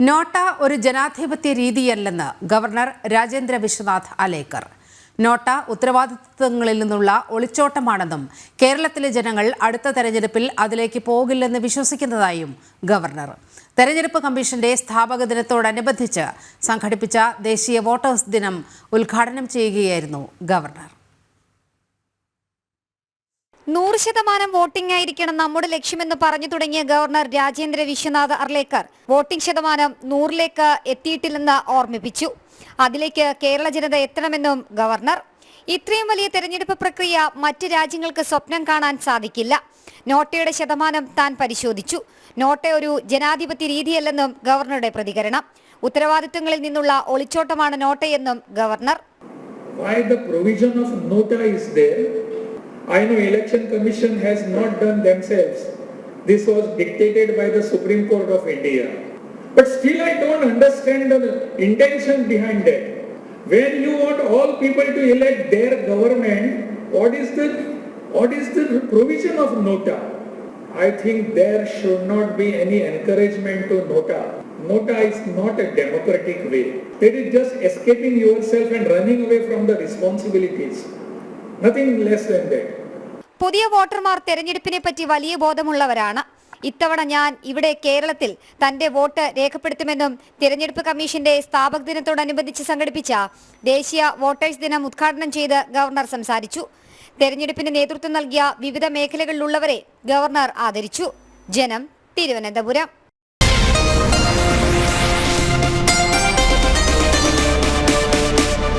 NOTA ഒരു ജനാധിപത്യ രീതിയല്ലെന്ന് ഗവർണർ രാജേന്ദ്ര വിശ്വനാഥ് അലേക്കർ നോട്ട ഉത്തരവാദിത്വങ്ങളിൽ നിന്നുള്ള ഒളിച്ചോട്ടമാണെന്നും കേരളത്തിലെ ജനങ്ങൾ അടുത്ത തെരഞ്ഞെടുപ്പിൽ അതിലേക്ക് പോകില്ലെന്ന് വിശ്വസിക്കുന്നതായും ഗവർണർ. തെരഞ്ഞെടുപ്പ് കമ്മീഷന്റെ സ്ഥാപക ദിനത്തോടനുബന്ധിച്ച് സംഘടിപ്പിച്ച ദേശീയ വോട്ടേഴ്സ് ദിനം ഉദ്ഘാടനം ചെയ്യുകയായിരുന്നു ഗവർണർ. നൂറ് ശതമാനം വോട്ടിംഗ് ആയിരിക്കണം നമ്മുടെ ലക്ഷ്യമെന്ന് പറഞ്ഞു തുടങ്ങിയ ഗവർണർ രാജേന്ദ്ര വിശ്വനാഥ് അർലേക്കർ വോട്ടിംഗ് ശതമാനം നൂറിലേക്ക് എത്തിയിട്ടില്ലെന്ന് ഓർമ്മിപ്പിച്ചു. അതിലേക്ക് കേരള ജനത എത്തണമെന്നും ഗവർണർ. ഇത്രയും വലിയ തെരഞ്ഞെടുപ്പ് പ്രക്രിയ മറ്റ് രാജ്യങ്ങൾക്ക് സ്വപ്നം കാണാൻ സാധിക്കില്ല. നോട്ടയുടെ ശതമാനം താൻ പരിശോധിച്ചു. നോട്ട ഒരു ജനാധിപത്യ രീതിയല്ലെന്നും ഗവർണറുടെ പ്രതികരണം. ഉത്തരവാദിത്വങ്ങളിൽ നിന്നുള്ള ഒളിച്ചോട്ടമാണ് നോട്ടയെന്നും governor. Why the provision of nota is there. I know election commission has not done themselves. This was dictated by the Supreme Court of India. But still I don't understand the intention behind that. When you want all people to elect their government, what is the what is the provision of nota? I think there should not be any encouragement to nota. Nota is not a democratic way. That is just escaping yourself and running away from the responsibilities. Nothing less than that. പുതിയ വോട്ടർമാർ തെരഞ്ഞെടുപ്പിനെ പറ്റി വലിയ ബോധമുള്ളവരാണ്. ഇത്തവണ ഞാൻ ഇവിടെ കേരളത്തിൽ തന്റെ വോട്ട് രേഖപ്പെടുത്തുമെന്നും തിരഞ്ഞെടുപ്പ് കമ്മീഷന്റെ സ്ഥാപക ദിനത്തോടനുബന്ധിച്ച് സംഘടിപ്പിച്ച ദേശീയ വോട്ടേഴ്സ് ദിനം ഉദ്ഘാടനം ചെയ്ത് ഗവർണർ സംസാരിച്ചു. തെരഞ്ഞെടുപ്പിന് നേതൃത്വം നൽകിയ വിവിധ മേഖലകളിലുള്ളവരെ ഗവർണർ ആദരിച്ചു. ജനം തിരുവനന്തപുരം.